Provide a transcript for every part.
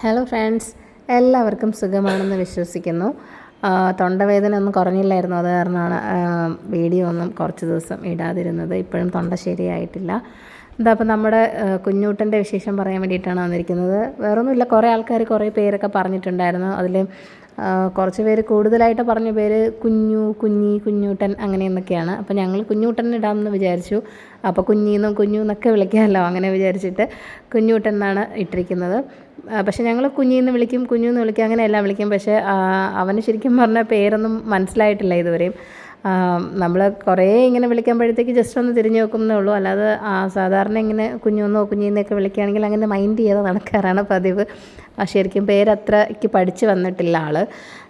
Hello friends എല്ലാവർക്കും സുഖമാണെന്ന് വിശ്വസിക്കുന്നു. തൊണ്ടവേദന ഒന്നും കുറഞ്ഞില്ലായിരുന്നു. അത് കാരണമാണ് വീഡിയോ ഒന്നും കുറച്ച് ദിവസം ഇടാതിരുന്നത്. ഇപ്പോഴും തൊണ്ട ശരിയായിട്ടില്ല. എന്താ അപ്പം നമ്മുടെ കുഞ്ഞൂട്ടന്റെ വിശേഷം പറയാൻ വേണ്ടിയിട്ടാണ് വന്നിരിക്കുന്നത്. വേറൊന്നുമില്ല കുറേ ആൾക്കാർ കുറേ പേരൊക്കെ പറഞ്ഞിട്ടുണ്ടായിരുന്നു. അതിൽ കുറച്ച് പേര് കൂടുതലായിട്ട് പറഞ്ഞ പേര് കുഞ്ഞു കുഞ്ഞി കുഞ്ഞൂട്ടൻ അങ്ങനെയെന്നൊക്കെയാണ് അപ്പോൾ ഞങ്ങൾ കുഞ്ഞൂട്ടൻ ഇടാമെന്ന് വിചാരിച്ചു. അപ്പോൾ കുഞ്ഞീന്നും കുഞ്ഞു എന്നൊക്കെ വിളിക്കാമല്ലോ അങ്ങനെ വിചാരിച്ചിട്ട് കുഞ്ഞൂട്ടൻ എന്നാണ് ഇട്ടിരിക്കുന്നത്. പക്ഷെ ഞങ്ങൾ കുഞ്ഞിന്ന് വിളിക്കും കുഞ്ഞു എന്ന് വിളിക്കും അങ്ങനെയെല്ലാം വിളിക്കും. പക്ഷേ അവന് ശരിക്കും പറഞ്ഞ പേരൊന്നും മനസ്സിലായിട്ടില്ല ഇതുവരെയും. നമ്മൾ കുറേ ഇങ്ങനെ വിളിക്കുമ്പോഴത്തേക്ക് ജസ്റ്റ് ഒന്ന് തിരിഞ്ഞു നോക്കുന്നേ ഉള്ളൂ. അല്ലാതെ സാധാരണ ഇങ്ങനെ കുഞ്ഞുന്നോ കുഞ്ഞിന്നൊക്കെ വിളിക്കുകയാണെങ്കിൽ അങ്ങനെ മൈൻഡ് ചെയ്ത് നടക്കാറാണ് പതിവ്. ശരിക്കും പേരത്രയ്ക്ക് പഠിച്ച് വന്നിട്ടില്ല ആൾ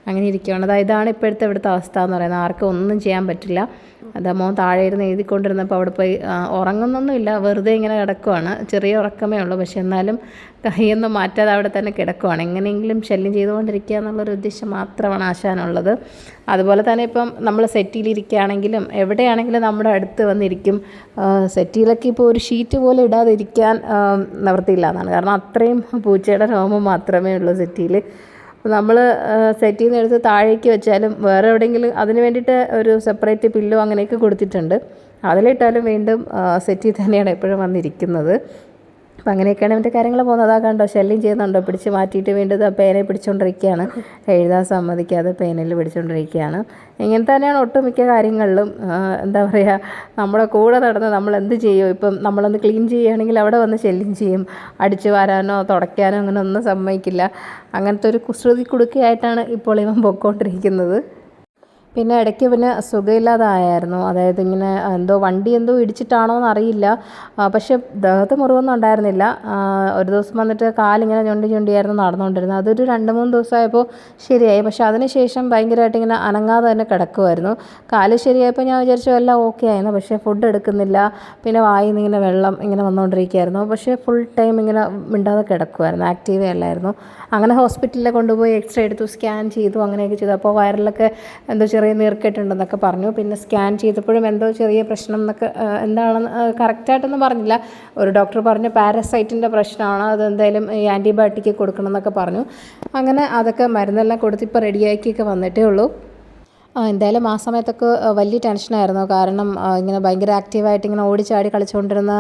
അങ്ങനെ ഇരിക്കുകയാണ് അതായത് ഇതാണ് ഇപ്പോഴത്തെ ഇവിടുത്തെ അവസ്ഥ എന്ന് പറയുന്നത്. ആർക്കും ഒന്നും ചെയ്യാൻ പറ്റില്ല. അതാ മോൻ താഴെ ഇരുന്ന് എഴുതിക്കൊണ്ടിരുന്നപ്പോൾ അവിടെ പോയി ഉറങ്ങുന്നൊന്നുമില്ല. വെറുതെ ഇങ്ങനെ കിടക്കുവാണ്. ചെറിയ ഉറക്കമേ ഉള്ളൂ. പക്ഷെ എന്നാലും കൈയൊന്നും മാറ്റാതെ അവിടെ തന്നെ കിടക്കുവാണ്. എങ്ങനെയെങ്കിലും ശല്യം ചെയ്തുകൊണ്ടിരിക്കുക എന്നുള്ളൊരു ഉദ്ദേശം മാത്രമാണ് ആശാനുള്ളത്. അതുപോലെ തന്നെ ഇപ്പം നമ്മൾ സെറ്റിയിലിരിക്കുകയാണെങ്കിലും എവിടെയാണെങ്കിലും നമ്മുടെ അടുത്ത് വന്നിരിക്കും. സെറ്റിയിലൊക്കെ ഇപ്പോൾ ഒരു ഷീറ്റ് പോലെ ഇടാതെ ഇരിക്കാൻ നിവർത്തിയില്ല എന്നാണ്. കാരണം അത്രയും പൂച്ചയുടെ രോമം മാത്രമേ ഉള്ളൂ സെറ്റിയിൽ നമ്മൾ സെറ്റിൽ നിന്ന് എടുത്ത് താഴേക്ക് വെച്ചാലും വേറെ എവിടെയെങ്കിലും അതിന് വേണ്ടിയിട്ട് ഒരു സെപ്പറേറ്റ് പില്ലോ അങ്ങനെയൊക്കെ കൊടുത്തിട്ടുണ്ട്. അതിലിട്ടാലും വീണ്ടും സെറ്റിൽ തന്നെയാണ് എപ്പോഴും വന്നിരിക്കുന്നത്. അപ്പം അങ്ങനെയൊക്കെയാണ് ഇവന്റെ കാര്യങ്ങൾ പോകുന്നത്. അതാ കണ്ടോ ശല്യം ചെയ്യുന്നുണ്ടോ? പിടിച്ച് മാറ്റിയിട്ട് വീണ്ടും പേനെ പിടിച്ചുകൊണ്ടിരിക്കുകയാണ് എഴുതാൻ സമ്മതിക്കാതെ പേനയിൽ പിടിച്ചുകൊണ്ടിരിക്കുകയാണ് ഇങ്ങനെ തന്നെയാണ് ഒട്ടുമിക്ക കാര്യങ്ങളിലും എന്താ പറയുക നമ്മുടെ കൂടെ നടന്ന് നമ്മൾ എന്ത് ചെയ്യും ഇപ്പം നമ്മളൊന്ന് ക്ലീൻ ചെയ്യുകയാണെങ്കിൽ അവിടെ വന്ന് ശല്യം ചെയ്യും. അടിച്ചു വാരാനോ തുടയ്ക്കാനോ അങ്ങനെ ഒന്നും സമ്മതിക്കില്ല. അങ്ങനത്തെ ഒരു കുസൃതി കുടുക്കയായിട്ടാണ് ഇപ്പോൾ ഇവൻ പൊയ്ക്കൊണ്ടിരിക്കുന്നത് പിന്നെ ഇടയ്ക്ക് പിന്നെ സുഖമില്ലാതായായിരുന്നു. അതായത് ഇങ്ങനെ എന്തോ വണ്ടി എന്തോ ഇടിച്ചിട്ടാണോ എന്നറിയില്ല പക്ഷെ ദേഹത്ത് മുറിവൊന്നും ഉണ്ടായിരുന്നില്ല. ഒരു ദിവസം വന്നിട്ട് കാലിങ്ങനെ ഞൊണ്ടി ഞൊണ്ടിയായിരുന്നു നടന്നുകൊണ്ടിരുന്നത്. അതൊരു രണ്ട് മൂന്ന് ദിവസമായപ്പോൾ ശരിയായി. പക്ഷെ അതിനുശേഷം ഭയങ്കരമായിട്ട് ഇങ്ങനെ അനങ്ങാതെ തന്നെ കിടക്കുമായിരുന്നു. കാൽ ശരിയായപ്പോൾ ഞാൻ വിചാരിച്ചു എല്ലാം ഓക്കെ ആയിരുന്നു. പക്ഷേ ഫുഡ് എടുക്കുന്നില്ല. പിന്നെ വായിൽ നിന്ന് ഇങ്ങനെ വെള്ളം ഇങ്ങനെ വന്നുകൊണ്ടിരിക്കുകയായിരുന്നു. പക്ഷേ ഫുൾ ടൈം ഇങ്ങനെ മിണ്ടാതെ കിടക്കുമായിരുന്നു. ആക്റ്റീവേ അല്ലായിരുന്നു. അങ്ങനെ ഹോസ്പിറ്റലിൽ കൊണ്ടുപോയി എക്സ്റേ എടുത്തു സ്കാൻ ചെയ്തു അങ്ങനെയൊക്കെ ചെയ്തു. അപ്പോൾ വയറിലൊക്കെ എന്തോ ചെറിയ നീർക്കെട്ടുണ്ടെന്നൊക്കെ പറഞ്ഞു. പിന്നെ സ്കാൻ ചെയ്തപ്പോഴും എന്തോ ചെറിയ പ്രശ്നം എന്നൊക്കെ എന്താണെന്ന് കറക്റ്റായിട്ടൊന്നും പറഞ്ഞില്ല. ഒരു ഡോക്ടർ പറഞ്ഞു പാരസൈറ്റിന്റെ പ്രശ്നമാണ്. അതെന്തായാലും ഈ ആന്റിബയോട്ടിക് കൊടുക്കണം എന്നൊക്കെ പറഞ്ഞു. അങ്ങനെ അതൊക്കെ മരുന്നെല്ലാം കൊടുത്ത് ഇപ്പോൾ റെഡിയാക്കിയൊക്കെ വന്നിട്ടേ ഉള്ളൂ. എന്തായാലും ആ സമയത്തൊക്കെ വലിയ ടെൻഷനായിരുന്നു കാരണം ഇങ്ങനെ ഭയങ്കര ആക്റ്റീവായിട്ട് ഇങ്ങനെ ഓടിച്ചാടി കളിച്ചുകൊണ്ടിരുന്ന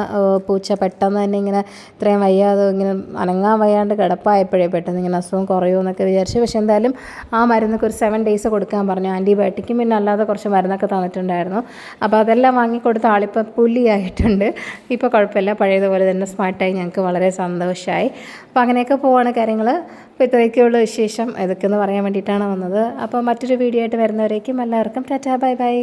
പൂച്ച പെട്ടെന്ന് തന്നെ ഇങ്ങനെ ഇത്രയും വയ്യാതെ ഇങ്ങനെ അനങ്ങാൻ വയ്യാണ്ട് കിടപ്പായപ്പോഴേ പെട്ടെന്ന് ഇങ്ങനെ അസുഖം കുറയുമോ എന്നൊക്കെ വിചാരിച്ചു. പക്ഷേ എന്തായാലും ആ മരുന്നൊക്കെ ഒരു സെവൻ ഡേയ്സ് കൊടുക്കാൻ പറഞ്ഞു. ആന്റിബയോട്ടിക്കും പിന്നെ അല്ലാതെ കുറച്ച് മരുന്നൊക്കെ തന്നിട്ടുണ്ടായിരുന്നു. അപ്പോൾ അതെല്ലാം വാങ്ങിക്കൊടുത്ത ആളിപ്പോൾ പുലിയായിട്ടുണ്ട്. ഇപ്പോൾ കുഴപ്പമില്ല. പഴയതുപോലെ തന്നെ സ്മാർട്ടായി ഞങ്ങൾക്ക് വളരെ സന്തോഷമായി അപ്പോൾ അങ്ങനെയൊക്കെ പോവാണ് കാര്യങ്ങൾ. അപ്പോൾ ഇത്രയൊക്കെയുള്ള വിശേഷം. ഇതൊക്കെ ഒന്ന് പറയാൻ വേണ്ടിയിട്ടാണ് വന്നത്. അപ്പോൾ മറ്റൊരു വീഡിയോ ആയിട്ട് വരുന്നവരേക്കും എല്ലാവർക്കും ടാറ്റാ ബൈ ബൈ.